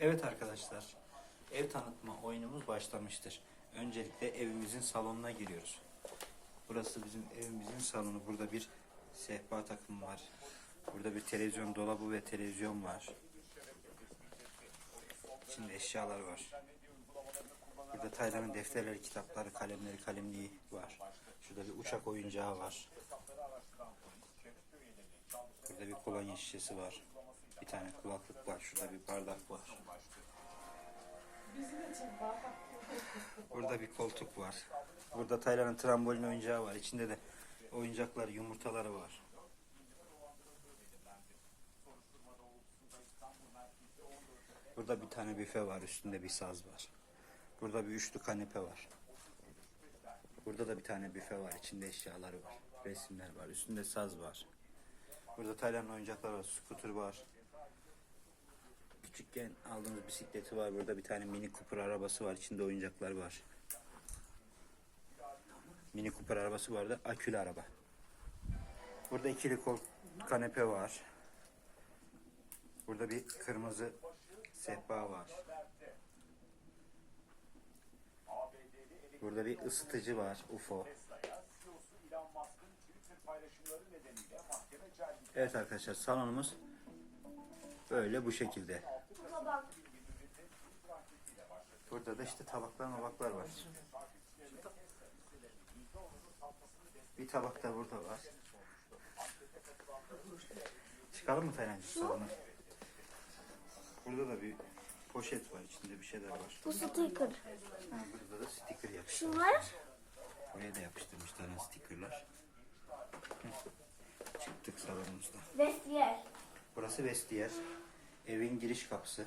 Evet arkadaşlar, ev tanıtma oyunumuz başlamıştır. Öncelikle evimizin salonuna giriyoruz. Burası bizim evimizin salonu. Burada bir sehpa takımı var. Burada bir televizyon dolabı ve televizyon var. İçinde eşyalar var. Burada Taylan'ın defterleri, kitapları, kalemleri, kalemliği var. Şurada bir uçak oyuncağı var. Burada bir kolonya şişesi var. Bir tane kulaklık var. Şurada bir bardak var. Burada bir koltuk var. Burada Taylan'ın trambolin oyuncağı var. İçinde de oyuncaklar, yumurtaları var. Burada bir tane büfe var. Üstünde bir saz var. Burada bir üçlü kanepe var. Burada da bir tane büfe var. İçinde eşyaları var. Resimler var. Üstünde saz var. Burada Tayland'ın oyuncakları var. Scooter var. Küçükken aldığımız bisikleti var. Burada bir tane Mini Cooper arabası var. İçinde oyuncaklar var. Mini Cooper arabası var da akülü araba. Burada ikili kol kanepe var. Burada bir kırmızı sehpa var. Burada bir ısıtıcı var UFO. Evet arkadaşlar salonumuz böyle bu şekilde. Burada da işte tabaklar mabaklar var. Bir tabak da burada var. Çıkalım mı Taylancı salona? Burada da bir poşet var. içinde bir şeyler var. Bu sticker. Ha, burada da sticker yapıştırmış. Şunlar Oraya da yapıştırmış tane stickerlar. Hı. Çıktık salonumuzda. vestiyer. Burası vestiyer. Evin giriş kapısı.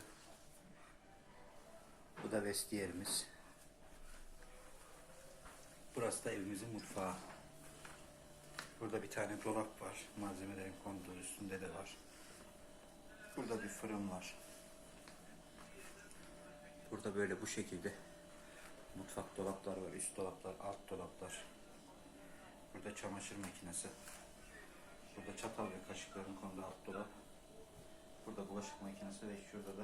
Bu da vestiyerimiz. Burası da evimizin mutfağı. Burada bir tane dolap var. Malzemelerin konduğu üstünde de var. Burada bir fırın var. Burada böyle bu şekilde mutfak dolaplar var. Üst dolaplar, alt dolaplar. Burada çamaşır makinesi. Burada çatal ve kaşıkların konduğu alt dolap. Burada bulaşık makinesi ve şurada da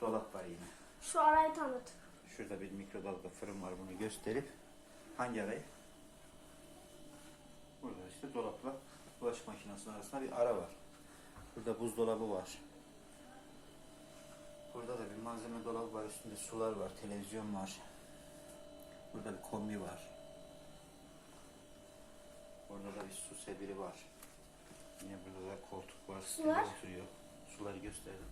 dolap var yine. Şu arayı tanıt. Şurada bir mikrodalga fırın var bunu gösterip hangi arayı? Burada işte dolapla bulaşık makinesinin arasında bir ara var. Burada buzdolabı var. Burada da bir malzeme dolabı var. Üstünde sular var, televizyon var. Burada bir kombi var. Orada da bir su sebiri var. Yine burada da koltuk var. Sular? Oturuyor. Suları gösterdim.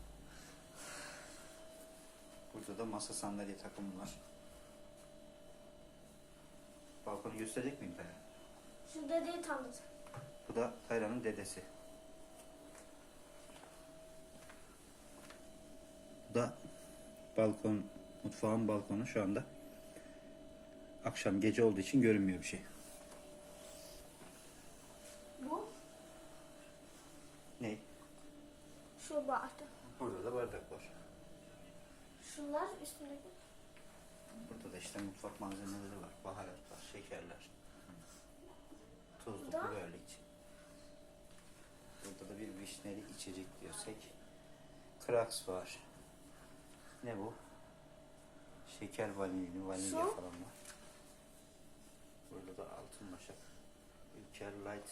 Burada da masa sandalye takımı var. Balkonu gösterecek miyim Taylan? Şu dedeyi tanıt. Bu da Taylan'ın dedesi. Bu da balkon, mutfağın balkonu şu anda. Akşam gece olduğu için görünmüyor bir şey. Bu. Ne? Şu bardak. Burada da bardak var. Şunlar üstündeki. Burada da işte mutfak malzemeleri var. Baharatlar, şekerler. Tuzlu Burada? biberlik. Burada da bir vişneli içecek diyorsek. Kraks var. Ne bu? Şeker vanilini, vanilya Su? falan var. Burada da altın başak. Ülker Light.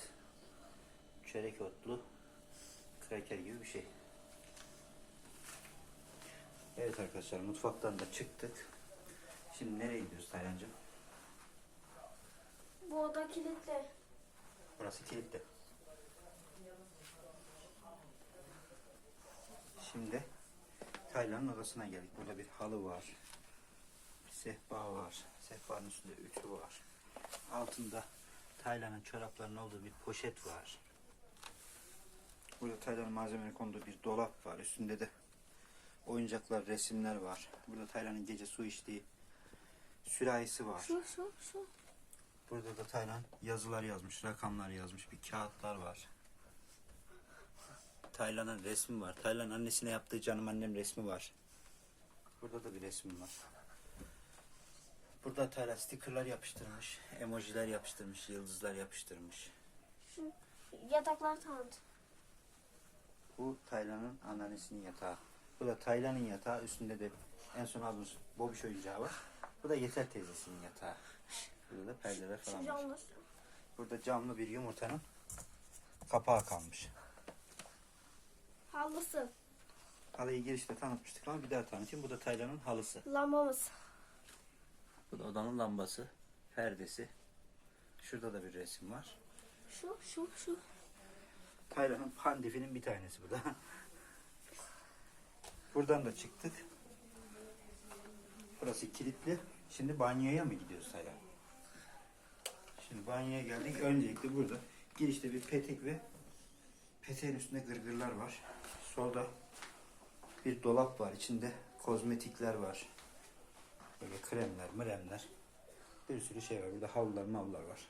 Çörek otlu. Kraker gibi bir şey. Evet arkadaşlar mutfaktan da çıktık. Şimdi nereye gidiyoruz Taylancığım? Bu oda kilitli. Burası kilitli. Şimdi Taylan'ın odasına geldik. Burada bir halı var. Bir sehpa var. Sehpanın üstünde ütü var. Altında Taylan'ın çoraplarının olduğu bir poşet var. Burada Taylan'ın malzemeleri konduğu bir dolap var. Üstünde de oyuncaklar, resimler var. Burada Taylan'ın gece su içtiği sürahisi var. Şu şu şu. Burada da Taylan yazılar yazmış, rakamlar yazmış, bir kağıtlar var. Taylan'ın resmi var. Taylan annesine yaptığı canım annem resmi var. Burada da bir resim var. Burada Taylan stickerlar yapıştırmış, emojiler yapıştırmış, yıldızlar yapıştırmış. Şu yatakları tanıt. Bu Taylan'ın anneannesinin yatağı. Bu da Taylan'ın yatağı. Üstünde de en son aldığımız bobiş oyuncağı var. Bu da Yeter teyzesinin yatağı. Burada da perdeler falan var. Burada camlı bir yumurtanın kapağı kalmış. Halısı. Halıyı girişte tanıtmıştık ama bir daha tanıtayım. Bu da Taylan'ın halısı. Lambamız. Bu da odanın lambası, perdesi. Şurada da bir resim var. Şu, şu, şu. Taylan'ın pandifinin bir tanesi bu da. Buradan da çıktık. Burası kilitli. Şimdi banyoya mı gidiyoruz Taylan? Şimdi banyoya geldik. Öncelikle burada girişte bir petek ve peteğin üstünde gırgırlar var. Solda bir dolap var. İçinde kozmetikler var. Böyle kremler, mremler. Bir sürü şey var. Burada havlular, mavlar var.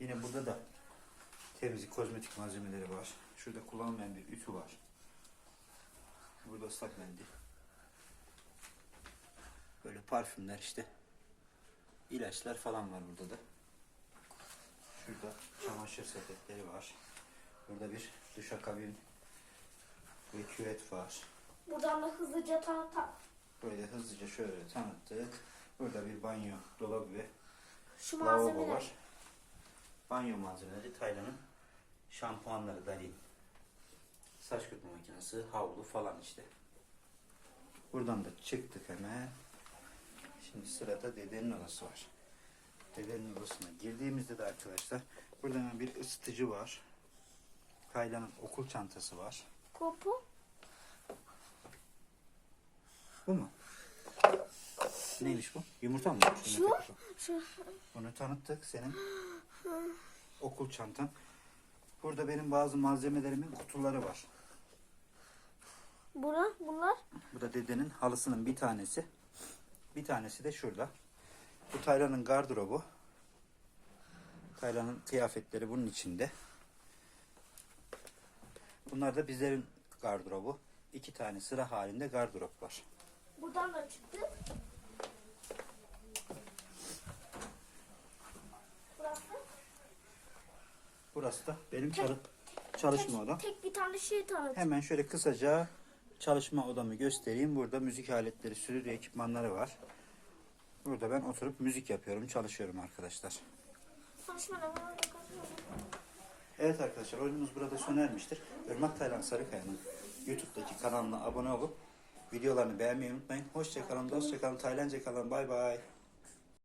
Yine burada da temizlik, kozmetik malzemeleri var. Şurada kullanılmayan bir ütü var. Burada ıslak mendil. Böyle parfümler işte. İlaçlar falan var burada da. Şurada çamaşır sepetleri var. Burada bir duşakabin ve küvet var. Buradan da hızlıca ta ta. Böyle hızlıca şöyle tanıttık. Burada bir banyo dolabı ve Şu lavabo malzemeler. var. Banyo malzemeleri Taylan'ın şampuanları Dalin. Saç kurutma makinesi, havlu falan işte. Buradan da çıktık hemen. Şimdi sırada dedenin odası var. Dedenin odasına girdiğimizde de arkadaşlar burada hemen bir ısıtıcı var. Taylan'ın okul çantası var. Kopu. Bu mu? Neymiş bu? Yumurta mı? Şu. Şu. Onu tanıttık senin okul çantan. Burada benim bazı malzemelerimin kutuları var. Bura, bunlar. Bu da dedenin halısının bir tanesi. Bir tanesi de şurada. Bu Taylan'ın gardırobu. Taylan'ın kıyafetleri bunun içinde. Bunlar da bizlerin gardırobu. İki tane sıra halinde gardırop var. Buradan da çıktık. Burası. Burası da benim çalı- çalışma tek, odam. Tek bir tane şey tanıt. Hemen şöyle kısaca çalışma odamı göstereyim. Burada müzik aletleri, stüdyo ekipmanları var. Burada ben oturup müzik yapıyorum, çalışıyorum arkadaşlar. Evet arkadaşlar oyunumuz burada sona ermiştir. Irmak Taylan Sarıkaya'nın YouTube'daki kanalına abone olup videolarını beğenmeyi unutmayın. Hoşçakalın, dostçakalın, Taylanca kalın. Bay bay.